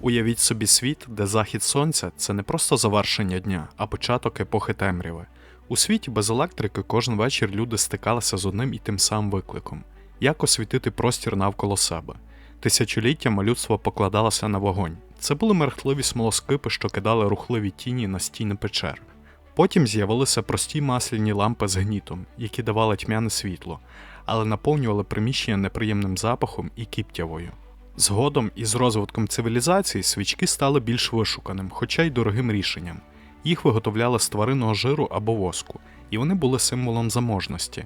Уявіть собі світ, де захід сонця це не просто завершення дня, а початок епохи темряви. У світі без електрики кожен вечір люди стикалися з одним і тим самим викликом як освітити простір навколо себе. Тисячоліттями людство покладалося на вогонь. Це були мерехтливі смолоскипи, що кидали рухливі тіні на стіни печер. Потім з'явилися прості масляні лампи з гнітом, які давали тьмяне світло, але наповнювали приміщення неприємним запахом і кіптявою. Згодом із розвитком цивілізації свічки стали більш вишуканим, хоча й дорогим рішенням. Їх виготовляли з тваринного жиру або воску, і вони були символом заможності.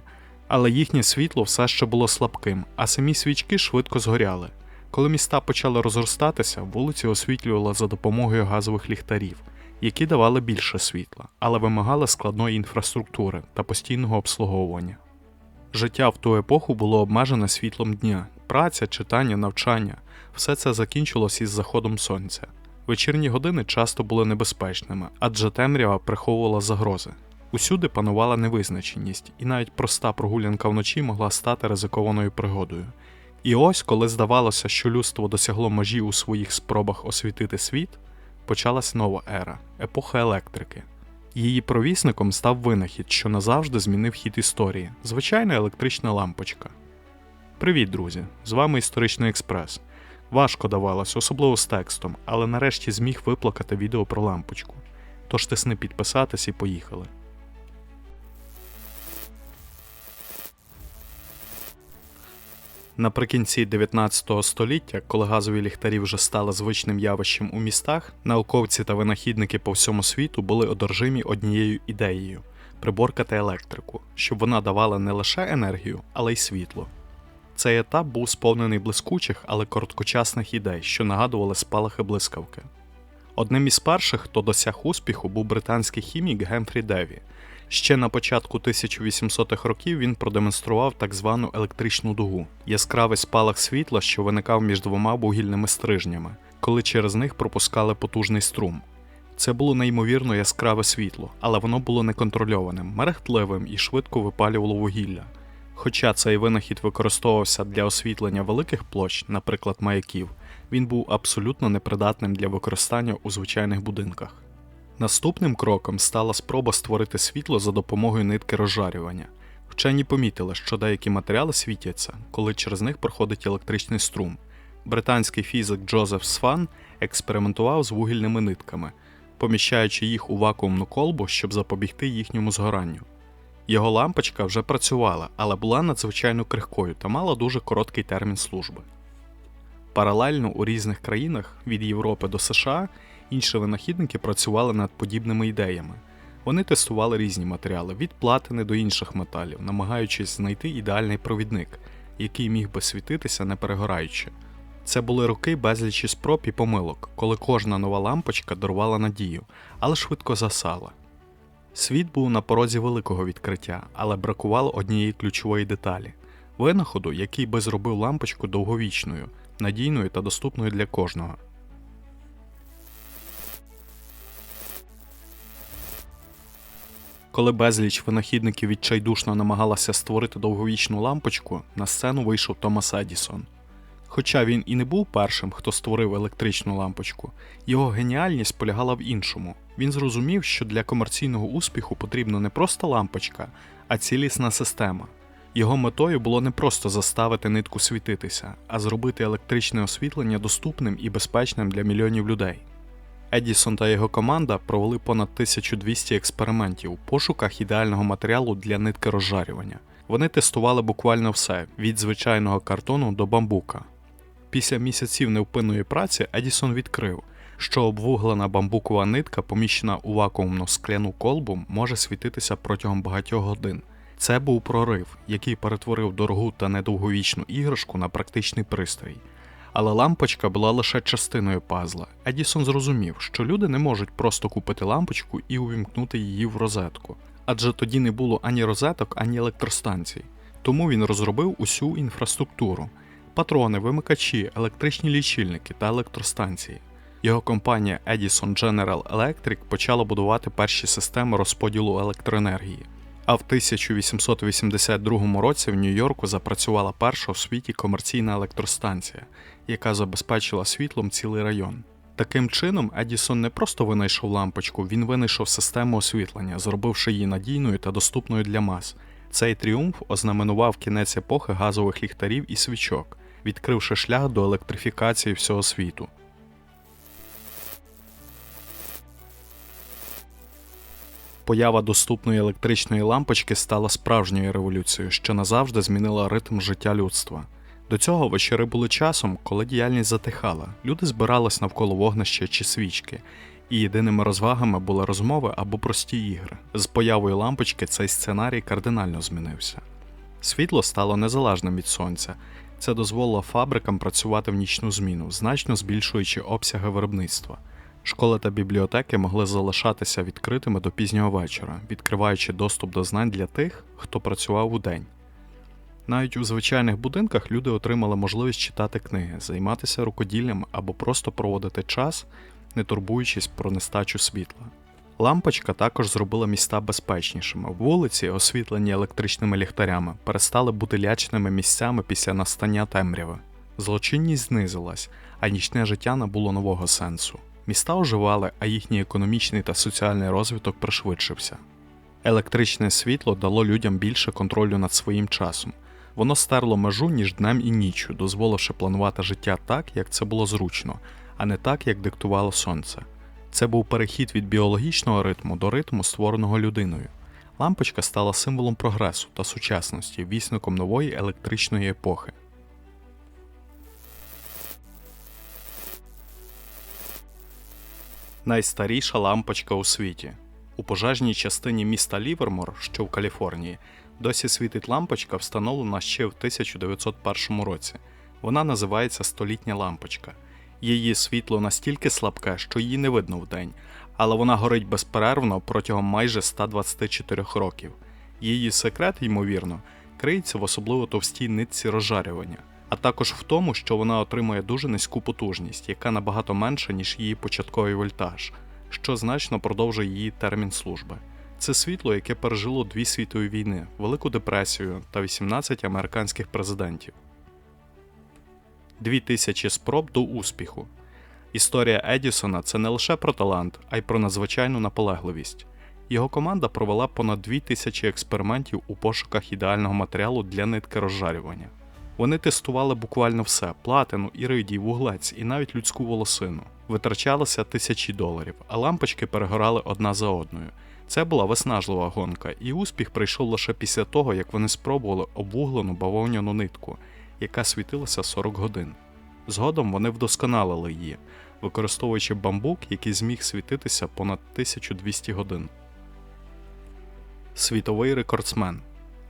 Але їхнє світло все ще було слабким, а самі свічки швидко згоряли. Коли міста почали розростатися, вулиці освітлювали за допомогою газових ліхтарів, які давали більше світла, але вимагали складної інфраструктури та постійного обслуговування. Життя в ту епоху було обмежене світлом дня, праця, читання, навчання все це закінчилось із заходом сонця. Вечірні години часто були небезпечними, адже темрява приховувала загрози. Усюди панувала невизначеність, і навіть проста прогулянка вночі могла стати ризикованою пригодою. І ось, коли здавалося, що людство досягло межі у своїх спробах освітити світ, почалась нова ера епоха електрики. Її провісником став винахід, що назавжди змінив хід історії звичайна електрична лампочка. Привіт, друзі! З вами Історичний Експрес. Важко давалось, особливо з текстом, але нарешті зміг виплакати відео про лампочку. Тож тисни підписатись і поїхали. Наприкінці 19 століття, коли газові ліхтарі вже стали звичним явищем у містах, науковці та винахідники по всьому світу були одержимі однією ідеєю приборкати електрику, щоб вона давала не лише енергію, але й світло. Цей етап був сповнений блискучих, але короткочасних ідей, що нагадували спалахи блискавки. Одним із перших, хто досяг успіху, був британський хімік Гемфрі Деві. Ще на початку 1800-х років він продемонстрував так звану електричну дугу яскравий спалах світла, що виникав між двома вугільними стрижнями, коли через них пропускали потужний струм. Це було неймовірно яскраве світло, але воно було неконтрольованим, мерехтливим і швидко випалювало вугілля. Хоча цей винахід використовувався для освітлення великих площ, наприклад, маяків, він був абсолютно непридатним для використання у звичайних будинках. Наступним кроком стала спроба створити світло за допомогою нитки розжарювання. Вчені помітили, що деякі матеріали світяться, коли через них проходить електричний струм. Британський фізик Джозеф Сван експериментував з вугільними нитками, поміщаючи їх у вакуумну колбу, щоб запобігти їхньому згоранню. Його лампочка вже працювала, але була надзвичайно крихкою та мала дуже короткий термін служби. Паралельно у різних країнах від Європи до США інші винахідники працювали над подібними ідеями. Вони тестували різні матеріали від платини до інших металів, намагаючись знайти ідеальний провідник, який міг би світитися не перегораючи. Це були роки безлічі спроб і помилок, коли кожна нова лампочка дарувала надію, але швидко засала. Світ був на порозі великого відкриття, але бракувало однієї ключової деталі винаходу, який би зробив лампочку довговічною, надійною та доступною для кожного. Коли безліч винахідників відчайдушно намагалася створити довговічну лампочку, на сцену вийшов Томас Едісон. Хоча він і не був першим, хто створив електричну лампочку, його геніальність полягала в іншому. Він зрозумів, що для комерційного успіху потрібна не просто лампочка, а цілісна система. Його метою було не просто заставити нитку світитися, а зробити електричне освітлення доступним і безпечним для мільйонів людей. Едісон та його команда провели понад 1200 експериментів у пошуках ідеального матеріалу для нитки розжарювання. Вони тестували буквально все від звичайного картону до бамбука. Після місяців невпинної праці Едісон відкрив, що обвуглена бамбукова нитка, поміщена у вакуумну скляну колбу, може світитися протягом багатьох годин. Це був прорив, який перетворив дорогу та недовговічну іграшку на практичний пристрій. Але лампочка була лише частиною пазла. Едісон зрозумів, що люди не можуть просто купити лампочку і увімкнути її в розетку, адже тоді не було ані розеток, ані електростанцій. Тому він розробив усю інфраструктуру: патрони, вимикачі, електричні лічильники та електростанції. Його компанія Edison General Electric почала будувати перші системи розподілу електроенергії. А в 1882 році в Нью-Йорку запрацювала перша у світі комерційна електростанція, яка забезпечила світлом цілий район. Таким чином, Едісон не просто винайшов лампочку, він винайшов систему освітлення, зробивши її надійною та доступною для мас. Цей тріумф ознаменував кінець епохи газових ліхтарів і свічок, відкривши шлях до електрифікації всього світу. Поява доступної електричної лампочки стала справжньою революцією, що назавжди змінила ритм життя людства. До цього вечори були часом, коли діяльність затихала, люди збирались навколо вогнища чи свічки, і єдиними розвагами були розмови або прості ігри. З появою лампочки цей сценарій кардинально змінився. Світло стало незалежним від сонця. Це дозволило фабрикам працювати в нічну зміну, значно збільшуючи обсяги виробництва. Школи та бібліотеки могли залишатися відкритими до пізнього вечора, відкриваючи доступ до знань для тих, хто працював у день. Навіть у звичайних будинках люди отримали можливість читати книги, займатися рукоділлям або просто проводити час, не турбуючись про нестачу світла. Лампочка також зробила міста безпечнішими. Вулиці, освітлені електричними ліхтарями, перестали бути лячними місцями після настання темряви. Злочинність знизилась, а нічне життя набуло нового сенсу. Міста оживали, а їхній економічний та соціальний розвиток пришвидшився. Електричне світло дало людям більше контролю над своїм часом. Воно стерло межу між днем і ніччю, дозволивши планувати життя так, як це було зручно, а не так, як диктувало сонце. Це був перехід від біологічного ритму до ритму, створеного людиною. Лампочка стала символом прогресу та сучасності, вісником нової електричної епохи. Найстаріша лампочка у світі. У пожежній частині міста Лівермор, що в Каліфорнії, досі світить лампочка, встановлена ще в 1901 році. Вона називається столітня лампочка. Її світло настільки слабке, що її не видно вдень, але вона горить безперервно протягом майже 124 років. Її секрет, ймовірно, криється в особливо товстій нитці розжарювання, а також в тому, що вона отримує дуже низьку потужність, яка набагато менша, ніж її початковий вольтаж, що значно продовжує її термін служби. Це світло, яке пережило дві світові війни, Велику депресію та 18 американських президентів. 2000 спроб до успіху. Історія Едісона це не лише про талант, а й про надзвичайну наполегливість. Його команда провела понад 2000 експериментів у пошуках ідеального матеріалу для нитки розжарювання. Вони тестували буквально все: платину, іридій, вуглець і навіть людську волосину. Витрачалося тисячі доларів, а лампочки перегорали одна за одною. Це була виснажлива гонка, і успіх прийшов лише після того, як вони спробували обвуглену бавовняну нитку, яка світилася 40 годин. Згодом вони вдосконалили її, використовуючи бамбук, який зміг світитися понад 1200 годин. Світовий рекордсмен.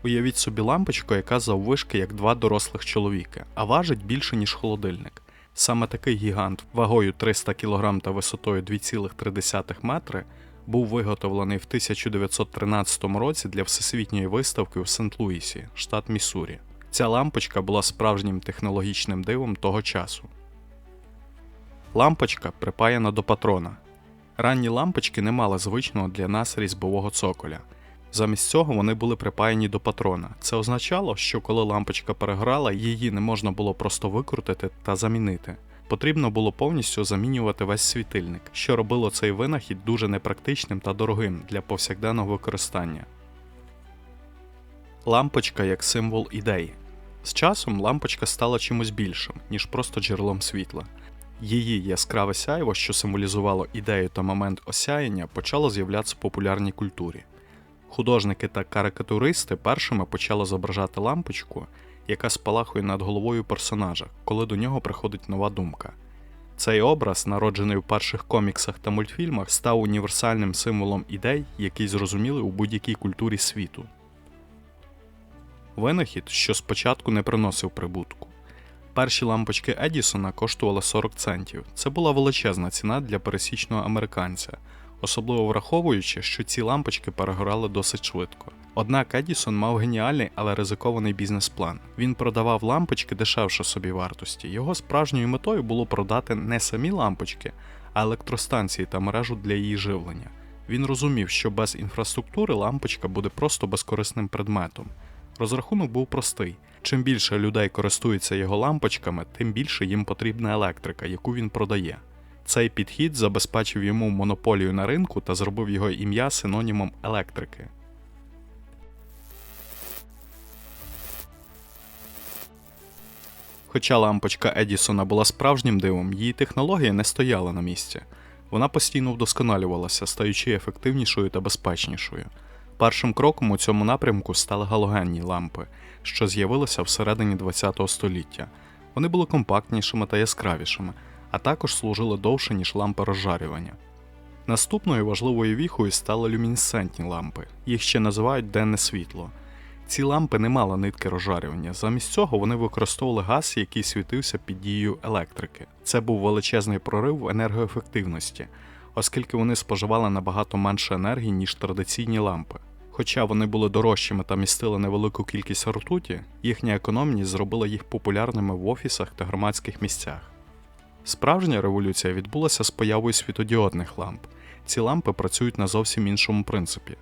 Уявіть собі лампочку, яка заввишки як два дорослих чоловіка, а важить більше, ніж холодильник. Саме такий гігант вагою 300 кг та висотою 2,3 метри був виготовлений в 1913 році для всесвітньої виставки в Сент-Луісі, штат Міссурі. Ця лампочка була справжнім технологічним дивом того часу. Лампочка припаяна до патрона. Ранні лампочки не мали звичного для нас різьбового цоколя. Замість цього вони були припаяні до патрона. Це означало, що коли лампочка переграла, її не можна було просто викрутити та замінити. Потрібно було повністю замінювати весь світильник, що робило цей винахід дуже непрактичним та дорогим для повсякденного використання. Лампочка як символ ідеї. З часом лампочка стала чимось більшим, ніж просто джерелом світла. Її яскраве сяйво, що символізувало ідею та момент осяяння, почало з'являтися в популярній культурі. Художники та карикатуристи першими почали зображати лампочку, яка спалахує над головою персонажа, коли до нього приходить нова думка. Цей образ, народжений в перших коміксах та мультфільмах, став універсальним символом ідей, які зрозуміли у будь-якій культурі світу. Винахід, що спочатку не приносив прибутку. Перші лампочки Едісона коштували 40 центів. Це була величезна ціна для пересічного американця, особливо враховуючи, що ці лампочки перегорали досить швидко. Однак Едісон мав геніальний, але ризикований бізнес-план. Він продавав лампочки дешевше собі вартості. Його справжньою метою було продати не самі лампочки, а електростанції та мережу для її живлення. Він розумів, що без інфраструктури лампочка буде просто безкорисним предметом. Розрахунок був простий: чим більше людей користується його лампочками, тим більше їм потрібна електрика, яку він продає. Цей підхід забезпечив йому монополію на ринку та зробив його ім'я синонімом електрики. Хоча лампочка Едісона була справжнім дивом, її технологія не стояла на місці. Вона постійно вдосконалювалася, стаючи ефективнішою та безпечнішою. Першим кроком у цьому напрямку стали галогенні лампи, що з'явилися всередині ХХ століття. Вони були компактнішими та яскравішими, а також служили довше, ніж лампи розжарювання. Наступною важливою віхою стали люмінесцентні лампи, їх ще називають денне світло. Ці лампи не мали нитки розжарювання. Замість цього вони використовували газ, який світився під дією електрики. Це був величезний прорив в енергоефективності, оскільки вони споживали набагато менше енергії, ніж традиційні лампи. Хоча вони були дорожчими та містили невелику кількість ртуті, їхня економність зробила їх популярними в офісах та громадських місцях. Справжня революція відбулася з появою світодіодних ламп. Ці лампи працюють на зовсім іншому принципі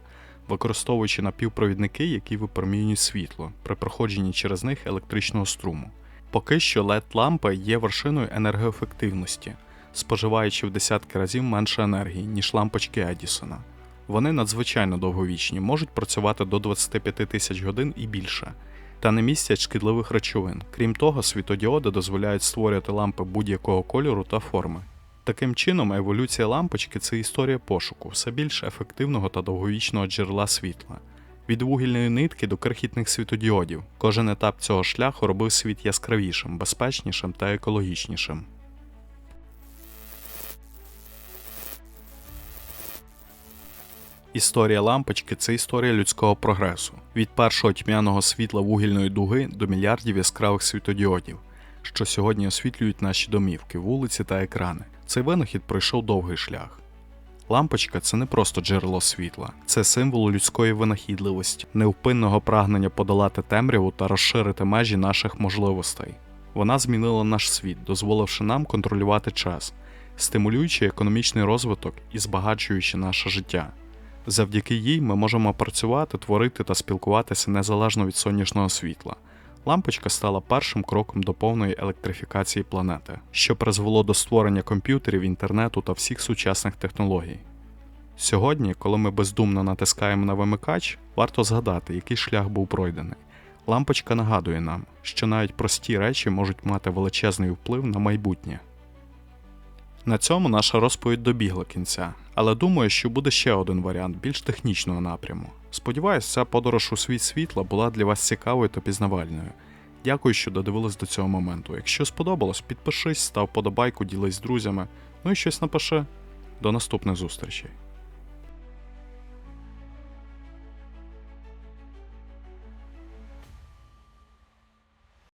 використовуючи напівпровідники, які випромінюють світло при проходженні через них електричного струму. Поки що led лампи є вершиною енергоефективності, споживаючи в десятки разів менше енергії, ніж лампочки Едісона. Вони надзвичайно довговічні, можуть працювати до 25 тисяч годин і більше, та не містять шкідливих речовин. Крім того, світодіоди дозволяють створювати лампи будь-якого кольору та форми. Таким чином, еволюція лампочки це історія пошуку все більш ефективного та довговічного джерела світла. Від вугільної нитки до крихітних світодіодів. Кожен етап цього шляху робив світ яскравішим, безпечнішим та екологічнішим. Історія лампочки це історія людського прогресу від першого тьмяного світла вугільної дуги до мільярдів яскравих світодіодів, що сьогодні освітлюють наші домівки, вулиці та екрани. Цей винахід пройшов довгий шлях. Лампочка це не просто джерело світла, це символ людської винахідливості, невпинного прагнення подолати темряву та розширити межі наших можливостей. Вона змінила наш світ, дозволивши нам контролювати час, стимулюючи економічний розвиток і збагачуючи наше життя. Завдяки їй ми можемо працювати, творити та спілкуватися незалежно від сонячного світла. Лампочка стала першим кроком до повної електрифікації планети, що призвело до створення комп'ютерів, інтернету та всіх сучасних технологій. Сьогодні, коли ми бездумно натискаємо на вимикач, варто згадати, який шлях був пройдений. Лампочка нагадує нам, що навіть прості речі можуть мати величезний вплив на майбутнє. На цьому наша розповідь добігла кінця, але думаю, що буде ще один варіант більш технічного напряму. Сподіваюсь, ця подорож у світ світла була для вас цікавою та пізнавальною. Дякую, що додивились до цього моменту. Якщо сподобалось, підпишись, став подобайку, ділись з друзями, ну і щось напиши. До наступних зустрічей.